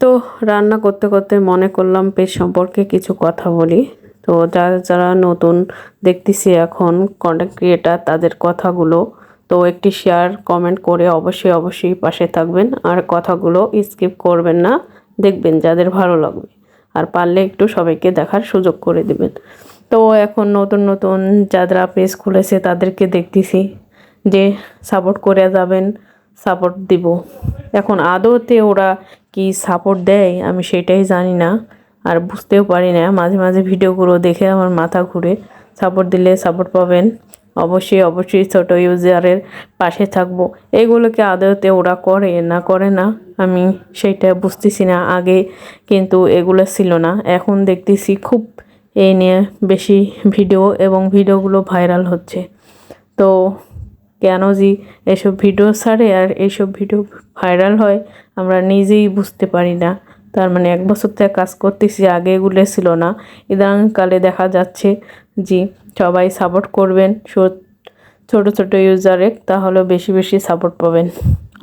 তো রান্না করতে করতে মনে করলাম পেজ সম্পর্কে কিছু কথা বলি। তো যারা যারা নতুন দেখতেছি এখন কন্টেন্ট ক্রিয়েটার তাদের কথাগুলো তো একটি শেয়ার কমেন্ট করে অবশ্যই অবশ্যই পাশে থাকবেন। আর কথাগুলো স্কিপ করবেন না, দেখবেন যাদের ভালো লাগবে। আর পারলে একটু সবাইকে দেখার সুযোগ করে দিবেন। তো এখন নতুন নতুন যারা পেজ খুলেছে তাদেরকে দেখতেছি যে সাপোর্ট করে যাবেন সাপোর্ট দিব। এখন আদৌতে ওরা কি সাপোর্ট দেয়, আমি সেটাই জানি না। আর বুঝতেও পারি না, মাঝে মাঝে ভিডিওগুলো দেখে আমার মাথা ঘুরে। সাপোর্ট দিলে সাপোর্ট পাবেন। অবশ্যই অবশ্যই ছোটো ইউজারের পাশে থাকব। এগুলোকে আদৌতে ওরা করে, না করে না, আমি সেটা বুঝতেছি না। আগে কিন্তু এগুলো ছিল না। এখন দেখতেছি খুব এই নিয়ে বেশি ভিডিও এবং ভিডিওগুলো ভাইরাল হচ্ছে। তো কেন যে এসব ভিডিও ছাড়ে আর এইসব ভিডিও ভাইরাল হয়, আমরা নিজেই বুঝতে পারি না। তার মানে এক বছর থেকে কাজ করতেছি, আগে এগুলো ছিল না। ইদানিংকালে দেখা যাচ্ছে যে সবাই সাপোর্ট করবেন ছোট ছোট ইউজারে তাহলে বেশি বেশি সাপোর্ট পাবেন।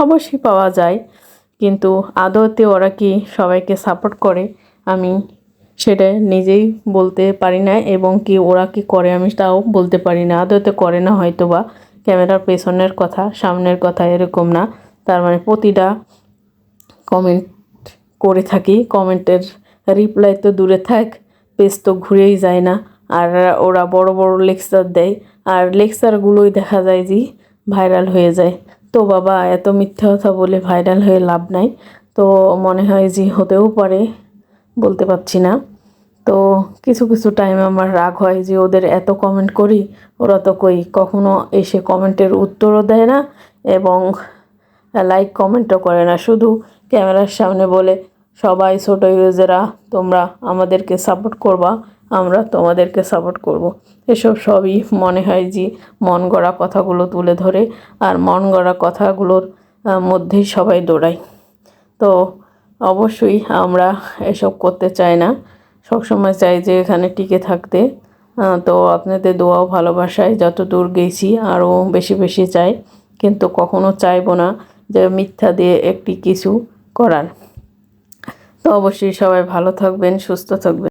অবশ্যই পাওয়া যায়, কিন্তু আদতে ওরা কি সবাইকে সাপোর্ট করে? আমি সেটা নিজেই বলতে পারি না, এবং কি ওরা কি করে আমি তাও বলতে পারি না। আদৌতে করে না হয়তো বা ক্যামেরার পেছনের কথা, সামনের কথা এরকম না। তার মানে প্রতিটা কমেন্ট করে থাকি কমেন্টের রিপ্লাই তো দূরে থাক পেজ তো ঘুরেই যায় না। আর ওরা বড় বড় লেকচার দেয়, আর লেকচারগুলোই দেখা যায় যে ভাইরাল হয়ে যায়। তো বাবা, এত মিথ্যা কথা বলে ভাইরাল হয়ে লাভ নাই। তো মনে হয় যে হতেও পারে, বলতে পারছি না। তো কিছু কিছু টাইম আমার রাগ হয় যে ওদের এত কমেন্ট করি, ওরা তো কই কখনো এসে কমেন্টের উত্তরও দেয় না এবং লাইক কমেন্টও করে না। শুধু ক্যামেরার সামনে বলে, সবাই ছোটো ইউজেরা তোমরা আমাদেরকে সাপোর্ট করবা, আমরা তোমাদেরকে সাপোর্ট করব। এসব সবই মনে হয় যে মন গড়া কথাগুলো তুলে ধরে আর মন গড়া কথাগুলোর মধ্যেই সবাই দৌড়ায়। তো অবশ্যই আমরা এসব করতে চাই না। সবসময় চাই যে এখানে টিকে থাকতে। তো আপনাদের দোয়াও ভালোবাসায় যত দূর গেছি, আরও বেশি বেশি চাই। কিন্তু কখনো চাইব না যে মিথ্যা দিয়ে একটি কিছু করার। তো অবশ্যই সবাই ভালো থাকবেন, সুস্থ থাকবেন।